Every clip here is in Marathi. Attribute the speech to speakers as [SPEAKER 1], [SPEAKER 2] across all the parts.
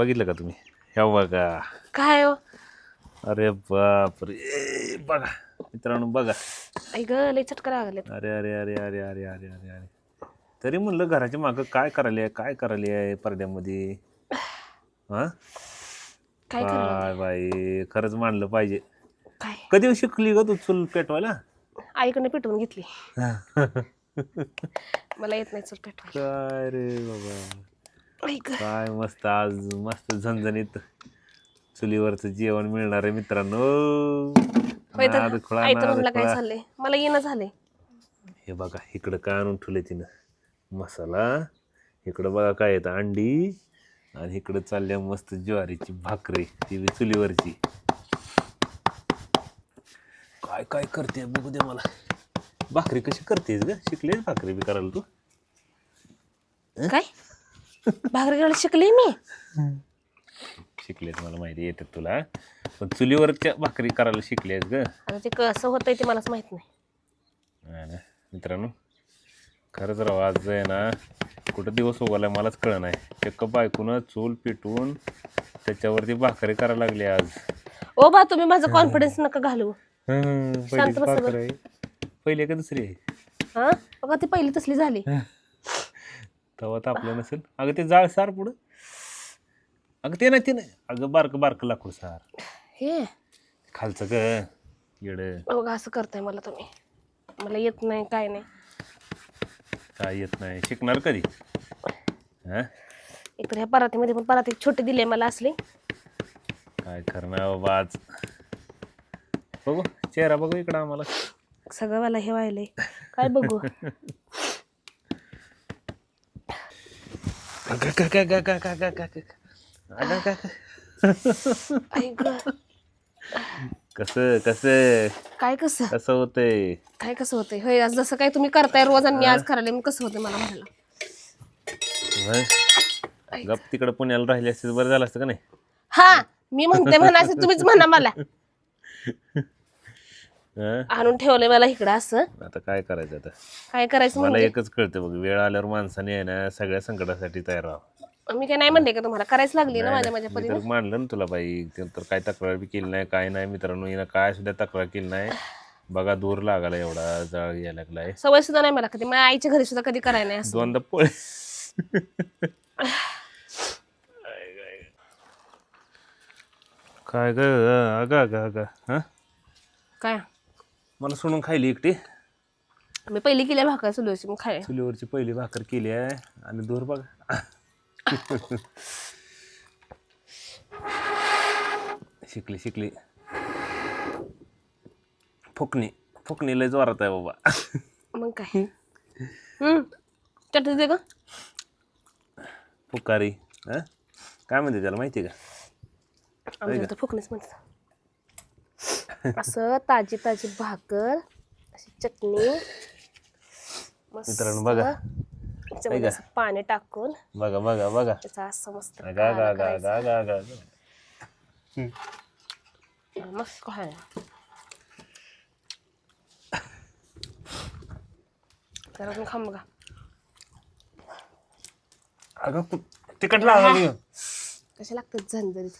[SPEAKER 1] बघितलं का तुम्ही? ह्या बघा.
[SPEAKER 2] काय हो?
[SPEAKER 1] अरे बापरे. बघा. मित्रांनो बघा.
[SPEAKER 2] आई ग लय चटका लागले
[SPEAKER 1] अरे अरे अरे अरे अरे अरे अरे अरे. तरी म्हणलं घराच्या मागं काय करायला आहे काय करायला आहे पडद्यामध्ये हा?
[SPEAKER 2] काय
[SPEAKER 1] काय बाई खरंच मानलं पाहिजे.
[SPEAKER 2] काय?
[SPEAKER 1] कधी शिकली ग तू चूल पेटवायला?
[SPEAKER 2] आईकडे पिटवून घेतली. मला येत नाही चूल पेटवायला.
[SPEAKER 1] काय रे बाबा. काय मस्त आज मस्त झणझणीत चुलीवरचं जेवण मिळणार आहे मित्रांनो.
[SPEAKER 2] होय तर
[SPEAKER 1] नाद खुळा,
[SPEAKER 2] आई तर
[SPEAKER 1] नाद
[SPEAKER 2] म्हणलं काय
[SPEAKER 1] खुळा.
[SPEAKER 2] झालंय? मला येणं झालंय.
[SPEAKER 1] हे बघा इकडं काय आणून ठेवले तिनं? मसाला. इकडं बघा काय येतं अंडी. आणि इकडं चालल्या मस्त ज्वारीची भाकरी ती बी चुलीवरची. काय काय करते बघू दे मला. भाकरी कशी करतेस ग? शिकलेस भाकरी बी करायला तू?
[SPEAKER 2] काय? भाकरी करायला शिकले मी.
[SPEAKER 1] शिकलेस मला माहिती येतात तुला. पण चुलीवरच्या भाकरी करायला शिकलेस ग.
[SPEAKER 2] आता ते कसं होतंय ते मलाच माहीत नाही.
[SPEAKER 1] ना मित्रांनो खरंच राव आज आहे ना कुठं दिवस उगवलाय मलाच कळ नाही. चक्क बायकून चूल पिटवून त्याच्यावरती भाकरी करायला लागली आज.
[SPEAKER 2] ओ बा तुम्ही माझा कॉन्फिडन्स नका घालू.
[SPEAKER 1] पहिलीच
[SPEAKER 2] बसा
[SPEAKER 1] भाकर आहे. पहिली का दुसरी आहे?
[SPEAKER 2] हा? बघा ती पहिली तसली झाली.
[SPEAKER 1] तेव्हा तापलं नसेल. अगं ते जाळ सार पुढं. अगं ते नाही ते नाही. अगं बारकं बारकं लाकूड सार.
[SPEAKER 2] हे?
[SPEAKER 1] खालचं ग येड.
[SPEAKER 2] बघा असं करताय मला तुम्ही. मला येत नाही काय नाही.
[SPEAKER 1] काय येत नाही? शिकणार कधी? हा?
[SPEAKER 2] एकतर ह्या परातीमध्ये पण पराती छोटे दिले मला असले.
[SPEAKER 1] काय करणार बाबा आज? बघू चेहरा बघू इकडं आम्हाला.
[SPEAKER 2] सगळं मला हे व्हायलंय. काय बघू? आई ग
[SPEAKER 1] कसं कसं
[SPEAKER 2] काय कसं
[SPEAKER 1] कसं होतंय
[SPEAKER 2] काय कसं होतंय होय आज जसं काय तुम्ही करताय रोज आणि मी आज करायला मग कसं होतं मला म्हणाला
[SPEAKER 1] मग गप तिकडं पुण्याला राहिले असते बरं झालं असतं का नाही
[SPEAKER 2] हा मी म्हणते म्हणायचं तुम्हीच म्हणा मला
[SPEAKER 1] हं?
[SPEAKER 2] आणून ठेवलंय मला इकडं असं.
[SPEAKER 1] आता काय करायचं आता?
[SPEAKER 2] काय करायचं
[SPEAKER 1] मला
[SPEAKER 2] म्हणजे?
[SPEAKER 1] एकच कळतं बघ वेळ आल्यावर माणसाने आहे ना सगळ्या संकटासाठी तयार राहावं.
[SPEAKER 2] मी काय नाही म्हणते का तुम्हाला? करायच लागली ना माझ्या माझ्या
[SPEAKER 1] मी
[SPEAKER 2] परीने?
[SPEAKER 1] तर मानलं ना तुला बाई ते तर काय तक्रार बी केली नाही काय नाही मित्रांनो हिनं काय सुद्धा तक्रार केली नाही. बघा दूर लागायला एवढा जाळ यायला लागलाय.
[SPEAKER 2] सवय सुद्धा नाही मला कधी. माझ्या आईच्या घरी सुद्धा कधी करायला नाही असं.
[SPEAKER 1] दोनदा पोळे काय ग? अगं अगं अगं हा?
[SPEAKER 2] काय?
[SPEAKER 1] मला सोडून खायली एकटी.
[SPEAKER 2] मी पहिली केल्या भाकर सुलूची मग खाय.
[SPEAKER 1] चुलीवरची पहिली भाकर केली आहे. आणि दूर बघा. शिकली शिकली. फुकणी. फुकणी लय जोरात आहे बाबा.
[SPEAKER 2] मग काय? हम्म. चटणी दे ग.
[SPEAKER 1] फुकारी. हा? काय म्हणते त्याला माहिती आहे का?
[SPEAKER 2] आमच्या तर फुकणीच म्हणतात. असं ताजी ताजी भाकर अशी चटणी मस्त
[SPEAKER 1] मित्रांनो बघा.
[SPEAKER 2] त्याच्यामध्ये असं पाणी टाकून
[SPEAKER 1] बघा बघा बघा.
[SPEAKER 2] त्याचा असं मस्त
[SPEAKER 1] गा गा
[SPEAKER 2] काळा
[SPEAKER 1] गा
[SPEAKER 2] करायचा.
[SPEAKER 1] गा गा गा
[SPEAKER 2] मस्त जरा बघा.
[SPEAKER 1] अगं तिकट लागली
[SPEAKER 2] कसे लागतात झणझणीत?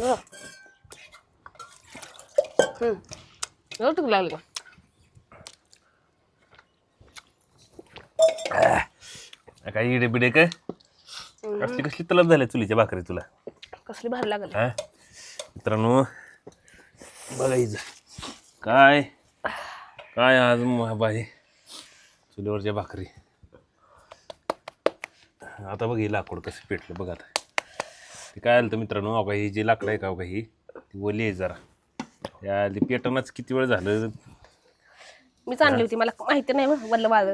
[SPEAKER 2] बघा. हम्म. एवढं टिकू लागले
[SPEAKER 1] काय इडे बिडे काय? कसली कसली तलब झाल्या चुलीच्या भाकरी तुला?
[SPEAKER 2] कसली भारी लागल.
[SPEAKER 1] हा? मित्रांनो बघा इथं. काय? काय आज बाई चुलीवरच्या भाकरी? आता बघ ही लाकूड कसं पेटलं बघ आता. ते काय आलं तर मित्रांनो अवघा ही जी लाकडं आहे का अवघा ही ती ओली आहे जरा. या ती पेटणच किती वेळ झालं?
[SPEAKER 2] मीच आणली होती मला माहिती नाही मग वल्ल वाळ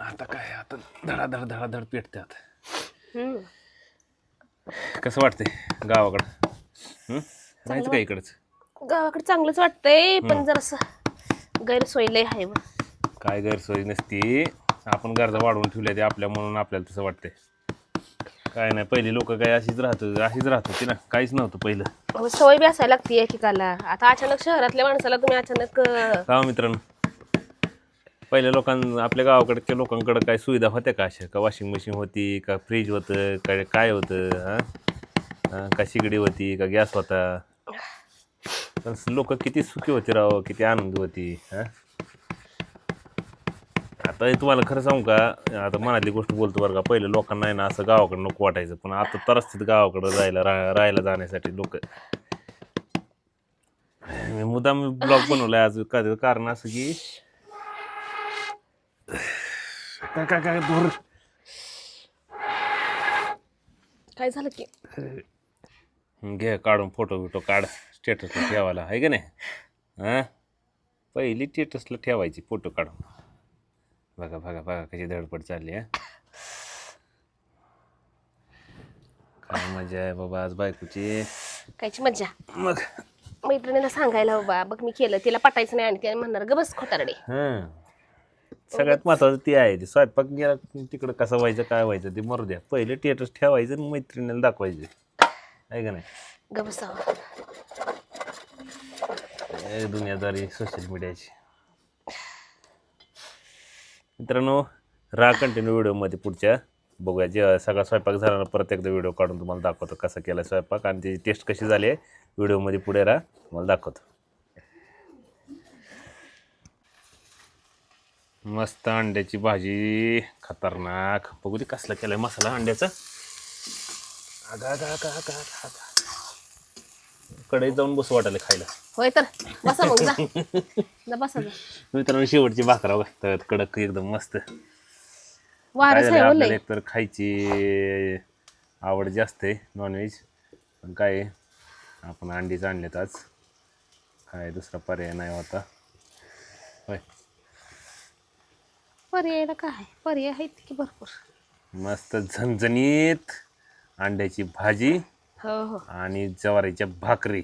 [SPEAKER 1] आता काय आता धडाधड धडाधड पेटतात
[SPEAKER 2] हम्म.
[SPEAKER 1] कसं वाटतंय गावाकडं? हं? राहायचं का इकडंच?
[SPEAKER 2] गावाकडे चांगलंच वाटतंय पण जरासं गैरसोय लय आहे बघ.
[SPEAKER 1] काय गैरसोय नसती. आपण गरजा वाढवून ठेवल्या ते आपल्या म्हणून आपल्याला तसं वाटतंय. काय नाही पहिली लोक काय अशीच राहत अशीच राहत होती ना. काहीच नव्हतं पहिलं.
[SPEAKER 2] सवय बी असायला लागते एकेकाला. आता अचानक शहरातल्या माणसाला तुम्ही अचानक अं,
[SPEAKER 1] का मित्रांनो. पहिल्या लोकां आपल्या गावाकडच्या लोकांकडे काय सुविधा होत्या का अशा? का वॉशिंग मशीन होती का फ्रीज होतं काय काय होतं हां? हां का शिगडी होती का गॅस होता? पण लोक किती सुखी होते राव किती आनंदी होती हां? आता हे तुम्हाला खरं सांगू का आता मनातली गोष्ट बोलतो बरं का पहिले लोकांना आहे ना असं गावाकडे नको वाटायचं पण आता परिस्थिती गावाकडे राहायला रा राहायला जाण्यासाठी लोक. मी मुद्दाम ब्लॉग बनवलाय आज का त्याचं कारण असं की काय काय काय दूर
[SPEAKER 2] काय झालं की?
[SPEAKER 1] घे काढून फोटो बिटो काढ स्टेटसला ठेवायला आहे का नाही? हां? पहिली स्टेटसला ठेवायची फोटो काढून. बघा बघा बघा कशी धडपड चालली आहे काय मजा आहे बाबा आज बायकोची?
[SPEAKER 2] कायची मज्जा?
[SPEAKER 1] मग?
[SPEAKER 2] मैत्रिणीला सांगायला बाबा बघ मी केलं तिला पटायचं नाही आणि ते म्हणणार ग बस खोटारडे.
[SPEAKER 1] हां. सगळ्यात महत्वाचं ती आहे ती स्वयंपाक गेला तिकडं कसं व्हायचं काय व्हायचं ते मरू द्या. पहिले स्टेटस ठेवायचं आणि मैत्रिणीला दाखवायचं. आहे का नाही?
[SPEAKER 2] ग
[SPEAKER 1] हे दुनियादारी सोशल मीडियाची मित्रांनो राहा कंटिन्यू व्हिडिओमध्ये पुढच्या बघूया. जे सगळा स्वयंपाक झाला ना परत एकदा व्हिडिओ काढून तुम्हाला दाखवतो कसा केला स्वयंपाक आणि त्याची टेस्ट कशी झाली आहे. व्हिडिओमध्ये पुढे राहा तुम्हाला दाखवतो. मस्त अंड्याची भाजी खतरनाक. बघू दे कसला केलाय मसाला अंड्याचा. अगा अगा अगा अगा अगा कढईत जाऊन बसू वाटायला खायला.
[SPEAKER 2] होय तर बसा मग जा. जा बसा जा.
[SPEAKER 1] मित्रांनो शेवटची भाकरा बघा तव्यात कडक एकदम मस्त. काय झालं आपल्याला एकतर खायची आवड जास्त आहे नॉनव्हेज पण काय आहे, आपण अंडीच आणलेत आज. काय दुसरा पर्याय नाही होता होय.
[SPEAKER 2] पर्यायला काय? पर्याय आहेत की भरपूर.
[SPEAKER 1] मस्त झणझणीत अंड्याची भाजी.
[SPEAKER 2] हो हो.
[SPEAKER 1] आणि ज्वारीच्या भाकरी.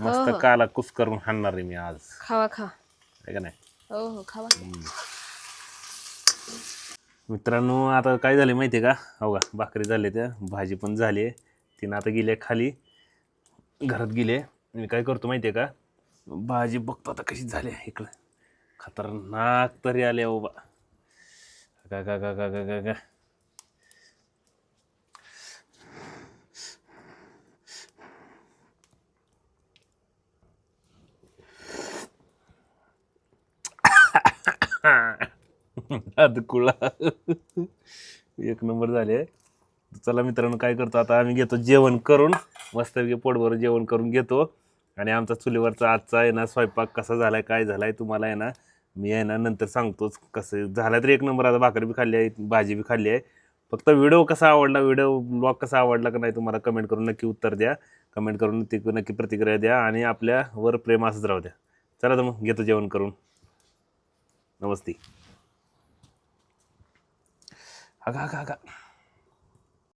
[SPEAKER 1] मस्त
[SPEAKER 2] हो.
[SPEAKER 1] काला कुस करून हाणणार आहे मी आज.
[SPEAKER 2] खावा खावा
[SPEAKER 1] आहे का नाही?
[SPEAKER 2] हो हो खावा.
[SPEAKER 1] मित्रांनो आता काय झाले माहिती आहे का? हो का भाकरी झाली त्या भाजी पण झाली आहे. तिनं आता गेली खाली. घरात गेले मी काय करतो माहिती आहे का? भाजी बघतो आता कशी झाली इकडं. खतरनाक तरी आले बाबा. का का का का का का का कुळा एक नंबर झाले. चला मित्रांनो काय करतो आता? आम्ही घेतो जेवण करून मस्तपैकी पोटभर जेवण करून घेतो. आणि आमचा चुलीवरचा आजचा आहे ना स्वयंपाक कसा झालाय काय झालाय तुम्हाला आहे ना मी आहे ना नंतर सांगतोच कसं झाला तर एक नंबर आता भाकरी बी खाल्ली आहे भाजी बी खाल्ली आहे. फक्त व्हिडिओ कसा आवडला व्हिडिओ ब्लॉग कसा आवडला का नाही तुम्हाला कमेंट करून नक्की उत्तर द्या. कमेंट करून ती नक्की प्रतिक्रिया द्या आणि आपल्यावर प्रेम असंच राहू द्या. चला तर मग घेतो जेवण करून. नमस्ते आगा आगा आगा